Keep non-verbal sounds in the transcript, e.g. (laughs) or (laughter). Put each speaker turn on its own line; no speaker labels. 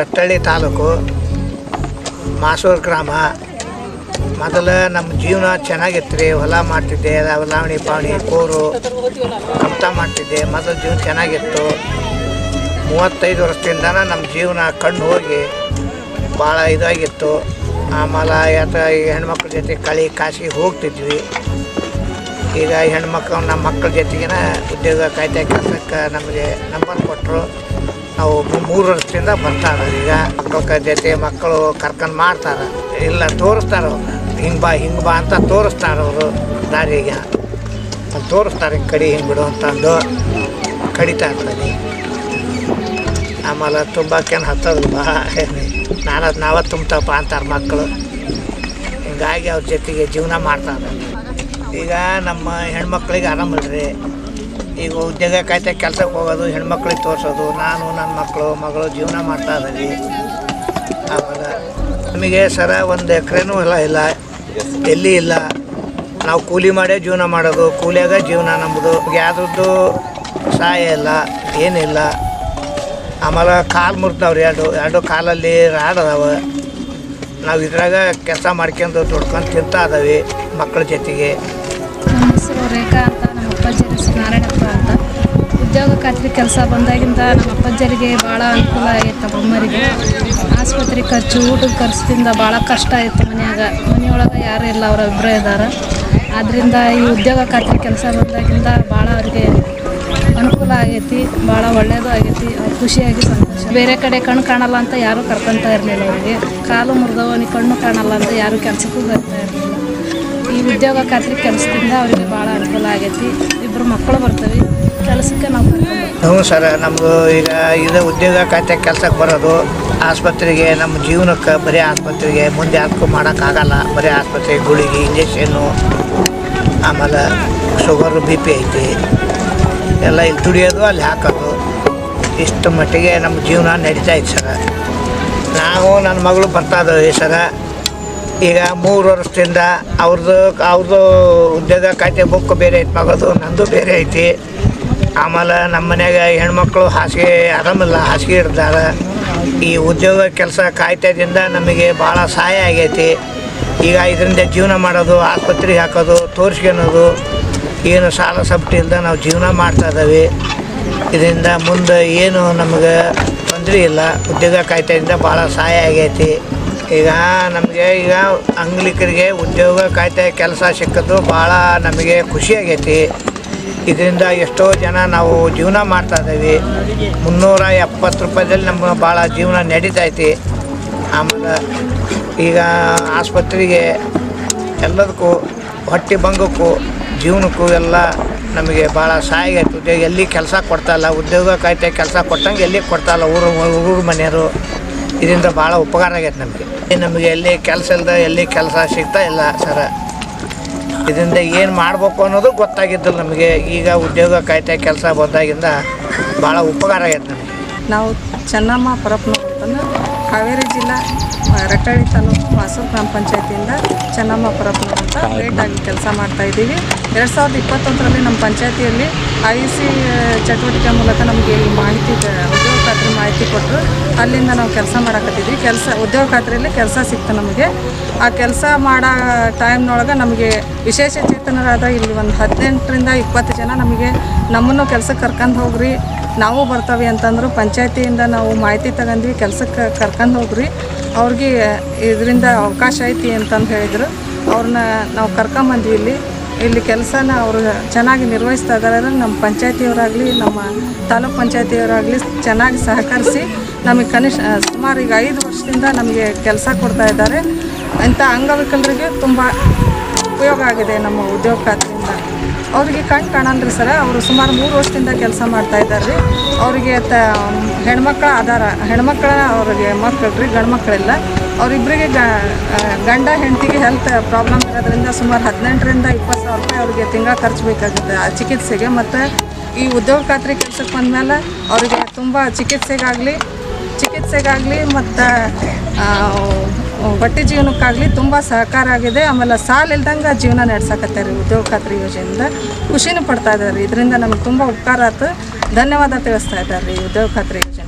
ರಟ್ಟಳ್ಳಿ ತಾಲೂಕು. ಮಾಸೂರು ಗ್ರಾಮ. ಮೊದಲು ನಮ್ಮ ಜೀವನ ಚೆನ್ನಾಗಿತ್ತು ರೀ ಹೊಲ ಮಾಡ್ತಿದ್ದೆ ಲಾವಣಿ ಪಾವಣಿ, ಕೋರು ಕಪ್ತ ಮಾಡ್ತಿದ್ದೆ. ಮೊದಲು ಜೀವನ ಚೆನ್ನಾಗಿತ್ತು. ಮೂವತ್ತೈದು ವರ್ಷದಿಂದ ನಮ್ಮ ಜೀವನ ಕಣ್ಣು ಹೋಗಿ ಭಾಳ ಇದಾಗಿತ್ತು. ಆಮೇಲೆ ಯಾತ ಈ ಹೆಣ್ಮಕ್ಳ ಜೊತೆ ಕಳಿ ಕಾಸಿಗೆ ಹೋಗ್ತಿದ್ವಿ. ಈಗ ಹೆಣ್ಮಕ್ಳು ನಮ್ಮ ಮಕ್ಕಳ ಜೊತೆಗಿನ ಉದ್ಯೋಗ ಕಾಯ್ದೆ ಕೆಲಸಕ್ಕೆ ನಮಗೆ ನಂಬರ್ ಕೊಟ್ಟರು ನಾವು ಮೂರು ವರ್ಷದಿಂದ ಬರ್ತಾರೆ. ಈಗ ಮಕ್ಕಳ ಜೊತೆ ಮಕ್ಕಳು ಕರ್ಕೊಂಡು ಮಾಡ್ತಾರೆ. ಇಲ್ಲ ತೋರಿಸ್ತಾರೆ ಅವ್ರು. ಹಿಂಗೆ ಬಾ ಹಿಂಗೆ ಬಾ ಅಂತ ತೋರಿಸ್ತಾರೆ ಅವರು ದಾರಿಗೆ. ಅಲ್ಲಿ ತೋರಿಸ್ತಾರೆ, ಹಿಂಗೆ ಕಡಿ, ಹಿಂಗೆ ಬಿಡು ಅಂತಂದು ಕಡಿತಾ ಇರ್ತಾರೆ. ಆಮೇಲೆ ತುಂಬಾಕೇನು ಹತ್ತೋದು ಬಾ. (laughs) ನಾನು ನಾವ ತುಂಬ್ತಪ್ಪ ಅಂತಾರೆ ಮಕ್ಕಳು. ಹಿಂಗಾಗಿ ಅವ್ರ ಜೊತೆಗೆ ಜೀವನ ಮಾಡ್ತಾರೆ. ಈಗ ನಮ್ಮ ಹೆಣ್ಮಕ್ಳಿಗೆ ಆರಾಮಿಲ್ರಿ. ಈಗ ಉದ್ಯೋಗ ಖಾತೆ ಕೆಲ್ಸಕ್ಕೆ ಹೋಗೋದು, ಹೆಣ್ಮಕ್ಳಿಗೆ ತೋರಿಸೋದು, ನಾನು ನನ್ನ ಮಕ್ಕಳು ಮಗಳು ಜೀವನ ಮಾಡ್ತಾ ಇದ್ದೀವಿ. ಆವಾಗ ನಮಗೆ ಸರ ಒಂದು ಎಕರೆನೂ ಎಲ್ಲ ಇಲ್ಲ, ಎಲ್ಲಿ ಇಲ್ಲ. ನಾವು ಕೂಲಿ ಮಾಡೇ ಜೀವನ ಮಾಡೋದು, ಕೂಲಿಯಾಗ ಜೀವನ ನಮ್ಮದು ಯಾವುದ್ರದ್ದು ಸಹಾಯ ಇಲ್ಲ, ಏನಿಲ್ಲ. ಆಮೇಲೆ ಕಾಲು ಮುರಿದವ್ರು ಎರಡು ಎರಡು ಕಾಲಲ್ಲಿ ರಾಡ್ ಅದಾವೆ. ನಾವು ಇದ್ರಾಗ ಕೆಲಸ ಮಾಡ್ಕೊಂಡು ದುಡ್ಕೊಂಡು ತಿಂತಾ ಇದಾವೆ ಮಕ್ಕಳ ಜೊತೆಗೆ.
ಅಂತ ಅಪ್ಪಾಜಿ ಹೆಸರು ನಾರಾಯಣಪ್ಪ ಅಂತ. ಉದ್ಯೋಗ ಖಾತ್ರಿ ಕೆಲಸ ಬಂದಾಗಿಂದ ನಮ್ಮ ಅಪ್ಪಾಜರಿಗೆ ಭಾಳ ಅನುಕೂಲ ಆಗೈತೆ ಅಮ್ಮರಿಗೆ ಆಸ್ಪತ್ರೆ ಖರ್ಚು, ಊಟದ ಖರ್ಚಿಂದ ಭಾಳ ಕಷ್ಟ ಆಯಿತು ಮನೆಯಾಗ. ಮನೆಯೊಳಗೆ ಯಾರೂ ಇಲ್ಲ, ಅವ್ರ ಇಬ್ಬರೇ ಇದ್ದಾರೆ ಆದ್ದರಿಂದ ಈ ಉದ್ಯೋಗ ಖಾತ್ರಿ ಕೆಲಸ ಬಂದಾಗಿಂದ ಭಾಳ ಅವ್ರಿಗೆ ಅನುಕೂಲ ಆಗೈತಿ, ಭಾಳ ಒಳ್ಳೆಯದು ಆಗೈತಿ, ಅವ್ರು ಖುಷಿಯಾಗಿ ಸಂತೋಷ. ಬೇರೆ ಕಡೆ ಕಣ್ಣು ಕಾಣಲ್ಲ ಅಂತ ಯಾರೂ ಕರ್ಕೊತಾ ಇರಲಿಲ್ಲ ಅವರಿಗೆ. ಕಾಲು ಮುರಿದವನಿಗೆ ಕಣ್ಣು ಕಾಣಲ್ಲ ಅಂತ ಯಾರೂ ಕೆಲಸಕ್ಕೂ ಬರ್ತಾ ಇರಲಿಲ್ಲ. ಈ ಉದ್ಯೋಗ ಖಾತ್ರಿ ಕೆಲಸದಿಂದ ಅವರಿಗೆ ಭಾಳ ಅನುಕೂಲ ಆಗೈತಿ. ಇಬ್ಬರು ಮಕ್ಕಳು ಬರ್ತವೆ. ಕೆಲಸಕ್ಕೆ ನಾವು
ಹ್ಞೂ ಸರ್ ನಮ್ಮದು ಈಗ ಇದು ಉದ್ಯೋಗ ಖಾತೆ ಕೆಲ್ಸಕ್ಕೆ ಬರೋದು, ಆಸ್ಪತ್ರೆಗೆ ನಮ್ಮ ಜೀವನಕ್ಕೆ ಬರೀ ಆಸ್ಪತ್ರೆಗೆ ಮುಂದೆ ಅದಕ್ಕೂ ಮಾಡೋಕ್ಕಾಗಲ್ಲ. ಬರೀ ಆಸ್ಪತ್ರೆ ಗುಳಿಗೆ ಇಂಜೆಕ್ಷನ್ನು, ಆಮೇಲೆ ಶುಗರು, ಬಿ ಪಿ ಐತಿ. ಎಲ್ಲ ಇಲ್ಲಿ ದುಡಿಯೋದು, ಅಲ್ಲಿ ಹಾಕೋದು. ಇಷ್ಟು ಮಟ್ಟಿಗೆ ನಮ್ಮ ಜೀವನ ನಡೀತಾ ಇತ್ತು ಸರ. ನಾವು ನನ್ನ ಮಗಳು ಬರ್ತಾ ಇದ್ದೀವಿ ಸರ. ಈಗ ಮೂರು ವರ್ಷದಿಂದ ಅವ್ರದ್ದು ಅವ್ರದ್ದು ಉದ್ಯೋಗ ಖಾತೆ ಬುಕ್ ಬೇರೆ ಐತೆ ಮಗದು, ನಂದು ಬೇರೆ ಐತಿ. ಆಮೇಲೆ ನಮ್ಮ ಮನ್ಯಾಗ ಹೆಣ್ಮಕ್ಳು ಹಾಸಿಗೆ ಆರಾಮಿಲ್ಲ, ಹಾಸಿಗೆ ಇರ್ತಾರೆ ಈ ಉದ್ಯೋಗ ಕೆಲಸ ಕಾಯ್ತದಿಂದ ನಮಗೆ ಭಾಳ ಸಹಾಯ ಆಗೈತಿ. ಈಗ ಇದರಿಂದ ಜೀವನ ಮಾಡೋದು, ಆಸ್ಪತ್ರೆಗೆ ಹಾಕೋದು, ತೋರಿಸ್ಕೊಳೋದು, ಏನು ಸಾಲ ಸಬ್ಟಿಯಿಂದ ನಾವು ಜೀವನ ಮಾಡ್ತಾ ಇದ್ದೀವಿ ಇದರಿಂದ ಮುಂದೆ ಏನು ನಮಗೆ ತೊಂದರೆ ಇಲ್ಲ. ಉದ್ಯೋಗ ಕಾಯ್ದೆಯಿಂದ ಭಾಳ ಸಹಾಯ ಆಗೈತಿ. ಈಗ ನಮಗೆ ಈಗ ಅಂಗ್ಲಿಕರಿಗೆ ಉದ್ಯೋಗ ಕಾಯ್ದೆ ಕೆಲಸ ಸಿಕ್ಕದ್ದು ಭಾಳ ನಮಗೆ ಖುಷಿಯಾಗೈತಿ. ಇದರಿಂದ ಎಷ್ಟೋ ಜನ ನಾವು ಜೀವನ ಮಾಡ್ತಾ ಇದ್ದೀವಿ. ಮುನ್ನೂರ ಎಪ್ಪತ್ತು ರೂಪಾಯಿದಲ್ಲಿ ನಮ್ಮ ಭಾಳ ಜೀವನ ನಡೀತೈತಿ. ಆಮೇಲೆ ಈಗ ಆಸ್ಪತ್ರೆಗೆ ಎಲ್ಲದಕ್ಕೂ, ಹೊಟ್ಟೆ ಭಂಗಕ್ಕೂ, ಜೀವನಕ್ಕೂ ಎಲ್ಲ ನಮಗೆ ಭಾಳ ಸಹಾಯ ಆಯಿತು ಎಲ್ಲಿ ಕೆಲಸ ಕೊಡ್ತಾಯಿಲ್ಲ ಉದ್ಯೋಗ ಕಾಯ್ದೆ ಕೆಲಸ ಕೊಟ್ಟಂಗೆ ಎಲ್ಲಿ ಕೊಡ್ತಾಯಿಲ್ಲ ಊರು ಊರು ಮನೆಯವರು. ಇದರಿಂದ ಭಾಳ ಉಪಕಾರ ಆಗೈತೆ ನಮಗೆ. ನಮಗೆ ಎಲ್ಲಿ ಕೆಲಸ ಇಲ್ಲದ ಎಲ್ಲಿ ಕೆಲಸ ಸಿಗ್ತಾ ಇಲ್ಲ ಸರ. ಇದರಿಂದ ಏನು ಮಾಡಬೇಕು ಅನ್ನೋದು ಗೊತ್ತಾಗಿದ್ದಿಲ್ಲ ನಮಗೆ. ಈಗ ಉದ್ಯೋಗ ಕಾಯ್ತಾ ಕೆಲಸ ಬಂದಾಗಿಂದ ಭಾಳ ಉಪಕಾರ ಆಗೈತೆ ನಮಗೆ.
ನಾವು ಚೆನ್ನಮ್ಮ ಪರಪ್ಪನ ಹಾವೇರಿ ಜಿಲ್ಲಾ ರಟ್ಟಳ್ಳಿ ತಾಲೂಕು ಮಾಸೂರು ಗ್ರಾಮ ಪಂಚಾಯತಿಯಿಂದ ಚೆನ್ನಮ್ಮ ಪರಪ್ಪನವ್ರು ಅಂತ ಲೇಟ್ ಆಗಿ ಕೆಲಸ ಮಾಡ್ತಾ ಇದ್ದೀವಿ. ಎರಡು ಸಾವಿರದ ಇಪ್ಪತ್ತೊಂದರಲ್ಲಿ ನಮ್ಮ ಪಂಚಾಯತಿಯಲ್ಲಿ ಐ ಸಿ ಚಟುವಟಿಕೆ ಮೂಲಕ ನಮಗೆ ಈ ಮಾಹಿತಿ ಖಾತ್ರಿ ಮಾಹಿತಿ ಕೊಟ್ಟರು. ಅಲ್ಲಿಂದ ನಾವು ಕೆಲಸ ಮಾಡಕತ್ತಿದ್ವಿ. ಕೆಲಸ, ಉದ್ಯೋಗ ಖಾತ್ರಿಯಲ್ಲಿ ಕೆಲಸ ಸಿಕ್ತು ನಮಗೆ. ಆ ಕೆಲಸ ಮಾಡೋ ಟೈಮ್ನೊಳಗೆ ನಮಗೆ ವಿಶೇಷ ಚೇತನರಾದ ಇಲ್ಲಿ ಒಂದು ಹದಿನೆಂಟರಿಂದ ಇಪ್ಪತ್ತು ಜನ ನಮಗೆ ನಮ್ಮನ್ನು ಕೆಲಸಕ್ಕೆ ಕರ್ಕೊಂಡು ಹೋಗ್ರಿ. ನಾವು ಬರ್ತವೆ ಅಂತಂದ್ರು ಪಂಚಾಯತಿಯಿಂದ ನಾವು ಮಾಹಿತಿ ತಗೊಂಡ್ವಿ ಕೆಲಸಕ್ಕೆ ಕರ್ಕೊಂಡು ಹೋಗ್ರಿ. ಅವ್ರಿಗೆ ಇದರಿಂದ ಅವಕಾಶ ಐತಿ ಅಂತಂದು ಹೇಳಿದರು. ಅವ್ರನ್ನ ನಾವು ಕರ್ಕೊಂಬಂದ್ವಿ ಇಲ್ಲಿ. ಇಲ್ಲಿ ಕೆಲಸನ ಅವರು ಚೆನ್ನಾಗಿ ನಿರ್ವಹಿಸ್ತಾ ಇದ್ದಾರೆ ನಮ್ಮ ಪಂಚಾಯತಿಯವರಾಗಲಿ, ನಮ್ಮ ತಾಲೂಕ್ ಪಂಚಾಯತಿಯವರಾಗಲಿ ಚೆನ್ನಾಗಿ ಸಹಕರಿಸಿ ನಮಗೆ ಕನಿಷ್ಠ ಸುಮಾರು ಈಗ ಐದು ವರ್ಷದಿಂದ ನಮಗೆ ಕೆಲಸ ಕೊಡ್ತಾ ಇದ್ದಾರೆ. ಇಂಥ ಅಂಗವಿಕಲರಿಗೆ ತುಂಬ ಉಪಯೋಗ ಆಗಿದೆ ನಮ್ಮ ಉದ್ಯೋಗ ಖಾತೆಯಿಂದ. ಅವರಿಗೆ ಕಣ್ಣು ಕಾಣಲ್ರಿ ಸರ, ಅವರು ಸುಮಾರು ಮೂರು ವರ್ಷದಿಂದ ಕೆಲಸ ಮಾಡ್ತಾ ಇದ್ದಾರೆ. ರೀ ಅವರಿಗೆ ತ ಹೆಣ್ಮಕ್ಳ ಆಧಾರ ಹೆಣ್ಮಕ್ಳ ಅವ್ರಿಗೆ ಮಕ್ಕಳು ರೀ ಗಂಡು ಮಕ್ಕಳಿಲ್ಲ ಅವರಿಬ್ಬರಿಗೆ ಗಂಡ ಹೆಂಡತಿಗೆ ಹೆಲ್ತ್ ಪ್ರಾಬ್ಲಮ್ ಇರೋದ್ರಿಂದ ಸುಮಾರು ಹದಿನೆಂಟರಿಂದ ಇಪ್ಪತ್ತು ಸಾವಿರ ರೂಪಾಯಿ ಅವ್ರಿಗೆ ತಿಂಗಳ ಖರ್ಚು ಬೇಕಾಗುತ್ತೆ ಆ ಚಿಕಿತ್ಸೆಗೆ. ಮತ್ತು ಈ ಉದ್ಯೋಗ ಖಾತ್ರಿ ಕೆಲಸಕ್ಕೆ ಬಂದಮೇಲೆ ಅವರಿಗೆ ತುಂಬ ಚಿಕಿತ್ಸೆಗಾಗಲಿ ಚಿಕಿತ್ಸೆಗಾಗಲಿ ಮತ್ತು ಬಟ್ಟೆ ಜೀವನಕ್ಕಾಗಲಿ ತುಂಬ ಸಹಕಾರ ಆಗಿದೆ. ಆಮೇಲೆ ಸಾಲ ಇಲ್ದಂಗೆ ಜೀವನ ನಡೆಸಕತ್ತಾರೆ ಉದ್ಯೋಗ ಖಾತ್ರಿ ಯೋಜನೆಯಿಂದ. ಖುಷಿನೂ ಪಡ್ತಾ ಇದ್ದಾರೆ ಇದರಿಂದ ನಮ್ಗೆ ತುಂಬ ಉಪಕಾರ ಆಯ್ತು ಧನ್ಯವಾದ ತಿಳಿಸ್ತಾ ಇದ್ದಾರೆ ಈ ಉದ್ಯೋಗ ಖಾತ್ರಿ ಯೋಜನೆ.